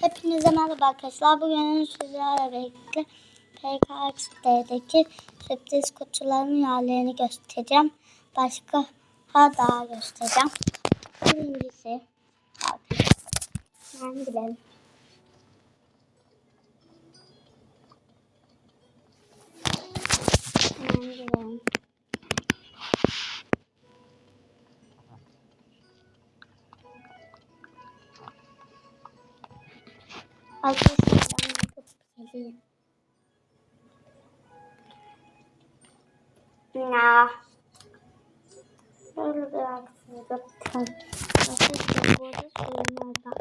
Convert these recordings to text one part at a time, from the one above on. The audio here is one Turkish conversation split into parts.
Hepinize merhaba arkadaşlar. Bugün sizlerle birlikte PKX'deki sürpriz kutuların yerlerini göstereceğim. Başka ha daha göstereceğim. Birincisi arkadaşlar. Ben bilelim. Haksızlık. Arkadaşlar burada sorunlar var.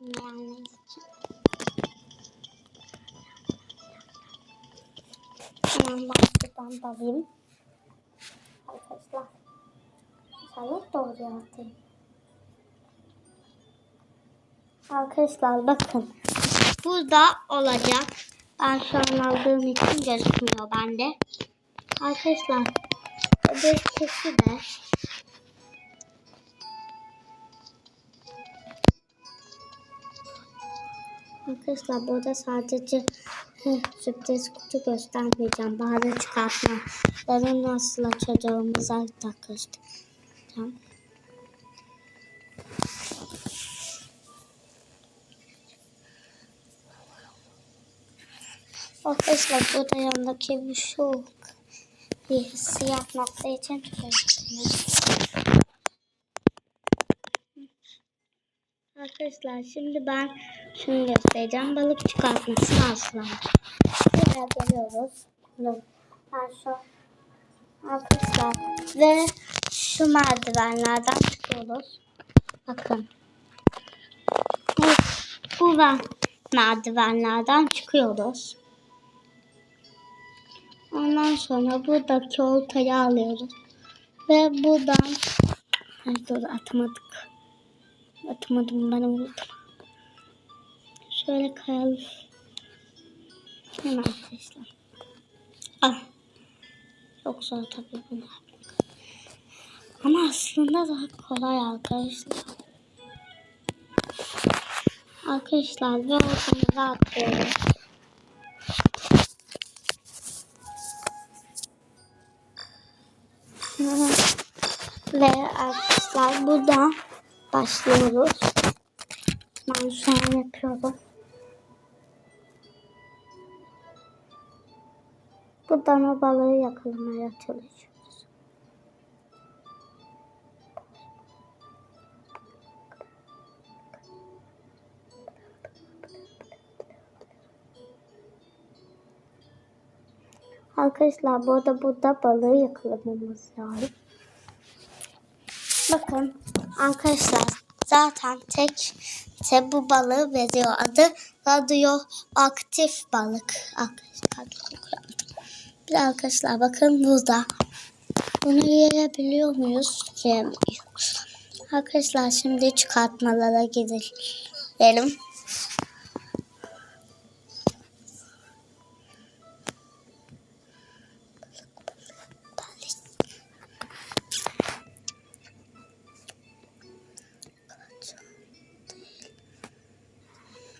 Yani için. Hemen ben buradan da alayım. Arkadaşlar. İnşallah doğru yapayım. Arkadaşlar bakın. Burada olacak. Ben şu an aldığım için gözükmüyor bende. Arkadaşlar. Öbürküsü de. Arkadaşlar burada sadece sürpriz kutu göstermeyeceğim. Bazı çıkartmaları nasıl açacağımızı da göstereceğim. Arkadaşlar burada yanındaki bir şu bir siyah nokta için tutuyorsunuz. Arkadaşlar şimdi ben şunu göstereceğim. Balık çıkartmasını asla. Buraya geliyoruz. Arkadaşlar ve şu merdivenlerden çıkıyoruz. Bakın. Bu, bu merdivenlerden çıkıyoruz. Ondan sonra buradaki oltayı alıyoruz. Ve buradan Ay dur atamadık. Atamadım ben vurdum. Şöyle kayalım. Hemen arkadaşlar. Al. Çok zor tabii bunu yapmak. Ama aslında daha kolay arkadaşlar. Arkadaşlar ve ortamıza atıyoruz. Ve arkadaşlar buradan başlıyoruz. Ben şu an yapıyorum. Buradan o balığı yakalamaya çalışıyoruz. Arkadaşlar bu arada burada balığı yakalamamız lazım. Bakın arkadaşlar zaten tek te bu balığı veriyor adı radyoaktif balık. Arkadaşlar bir arkadaşlar bakın burada. Bunu yiyebiliyor muyuz? Yiyemiyoruz. Arkadaşlar şimdi çıkartmalara gidelim.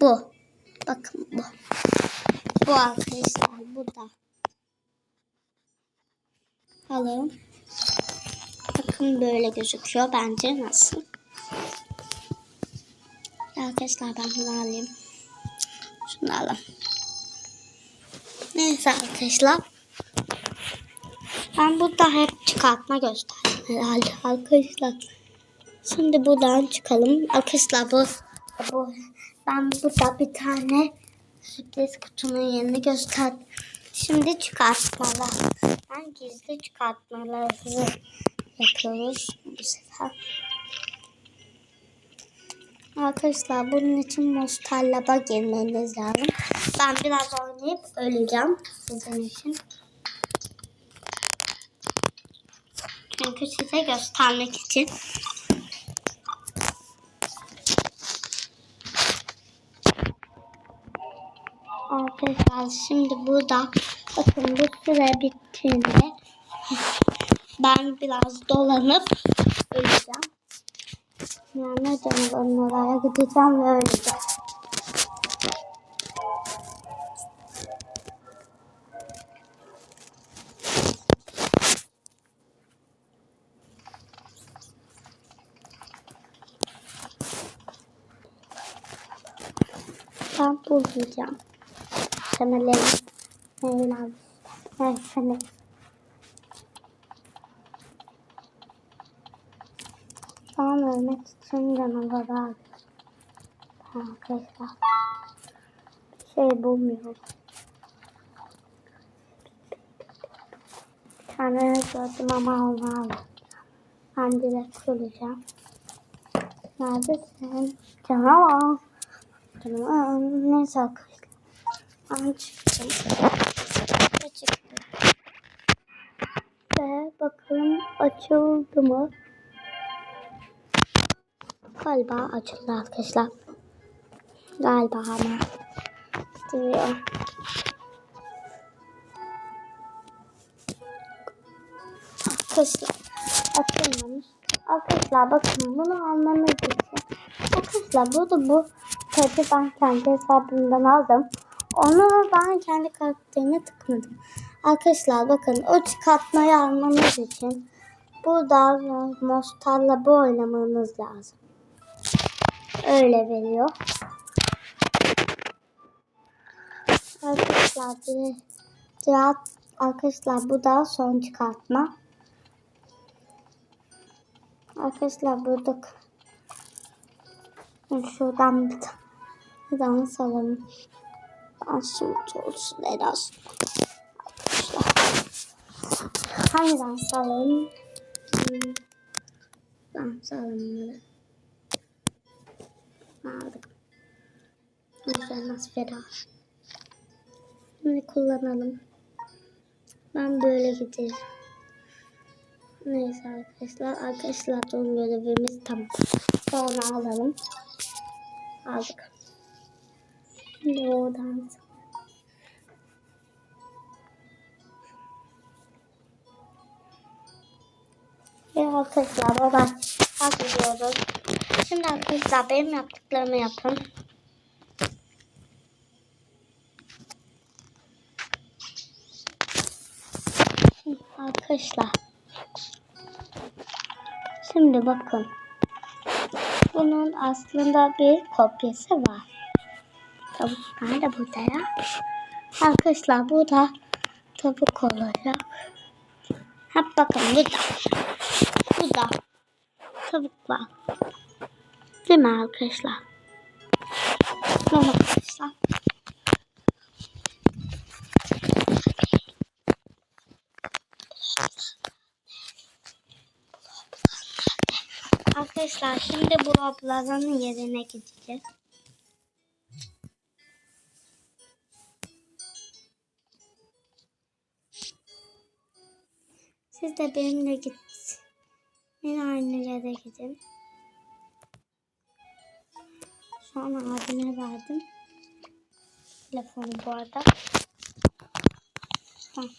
Bu. Bakın bu. Bu arkadaşlar burada. Alın. Bakın böyle gözüküyor. Bence nasıl? Arkadaşlar ben bunu alayım. Şunu alalım. Neyse arkadaşlar. Ben burada hep çıkartma gösterdim herhalde arkadaşlar. Şimdi buradan çıkalım. Arkadaşlar bu, bu ben burada bir tane sürpriz kutunun yerini göster. Şimdi çıkartmalar. Ben gizli çıkartmaları yapıyoruz bu sefer. Arkadaşlar bunun için Mustallab'a girmeniz lazım. Ben biraz oynayıp öleceğim sizin için. Çünkü size göstermek için. Arkadaşlar şimdi burada bakın bu süre bittiğinde ben biraz dolanıp öleceğim. Yani oraya gideceğim ve öleceğim. Ben bulacağım. Temelerim. Neyler? Neyse ne. Şu an ölmek için canavarı arıyorum. Arkadaşlar. Şey bulmuyorum. Bir tane gördüm ama onu aldım. Ben direkt öleceğim. Neredesin? Canavar. Canavar. Neyse arkadaşlar. Ben çıktım. Ve çıktım. Ve bakalım açıldı mı? Galiba açıldı arkadaşlar. Galiba ama. Duruyor. Arkadaşlar açılmamış. Arkadaşlar bakın bunu almamız için. Arkadaşlar burada bu tabi ben kendi hesabımdan aldım. Onu ben kendi karakterime tıkladım. Arkadaşlar bakın o çıkartmayı almamız için burada Mostar'la bu oynamanız lazım. Öyle veriyor. Arkadaşlar bir diğer arkadaşlar bu da son çıkartma. Arkadaşlar burada şuradan bir tane dans alalım. Dansımız olsun en az. Hangi dans alalım? Dans alalım. Aldık. Güzel nasıl feda. Şimdi kullanalım. Ben böyle giderim. Neyse arkadaşlar. Arkadaşlar son görevimiz tamam. Sonra alalım. Aldık. Şimdi oradan Ve arkadaşlar oradan hazırlıyoruz. Şimdi arkadaşlar benim yaptıklarımı yapın. Şimdi Arkadaşlar. Şimdi bakın. Bunun aslında bir kopyası var. Tavuk nerede burada ya? Arkadaşlar bu da tavuk olacak. Ha bakın burada. Burada tavuk var. Değil mi arkadaşlar? Tamam arkadaşlar. Arkadaşlar şimdi bu ablaların yerine gideceğiz. Siz de benimle git. Yine aynı yere gidin. An abime verdim. Telefonu bu arada. Tamam.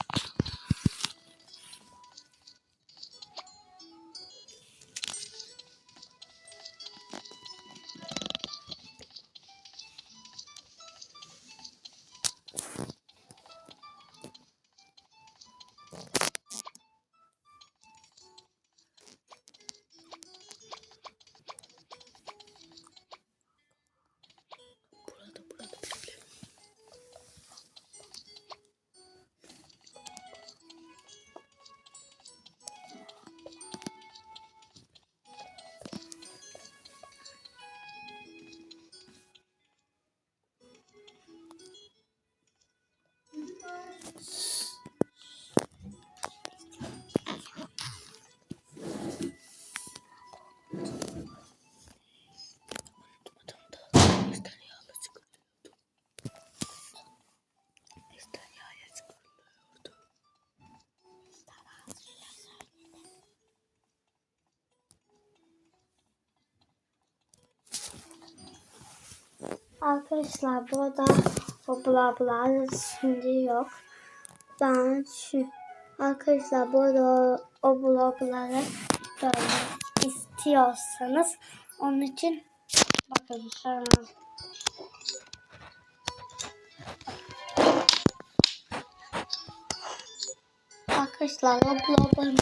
Arkadaşlar burada o bla şimdi yok. Ben şu arkadaşlar burada o, o bla böyle istiyorsanız Onun için bakın şöyle. Arkadaşlar ablamın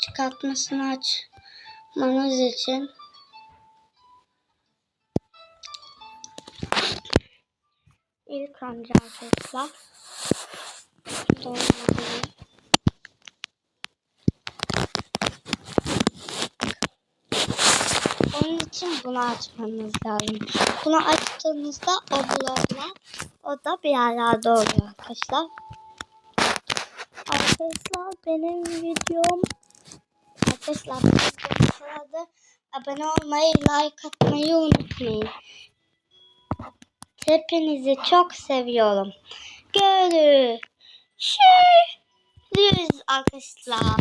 çıkartmasını açmanız için ilk önce arkadaşlar doldurayım. Onun için bunu açmanız lazım. Bunu açtığınızda o bloklar o da bir yerlerde oluyor arkadaşlar. Arkadaşlar benim videom Arkadaşlar videomu abone olmayı, like atmayı unutmayın. Hepinizi çok seviyorum. Görüşürüz arkadaşlar.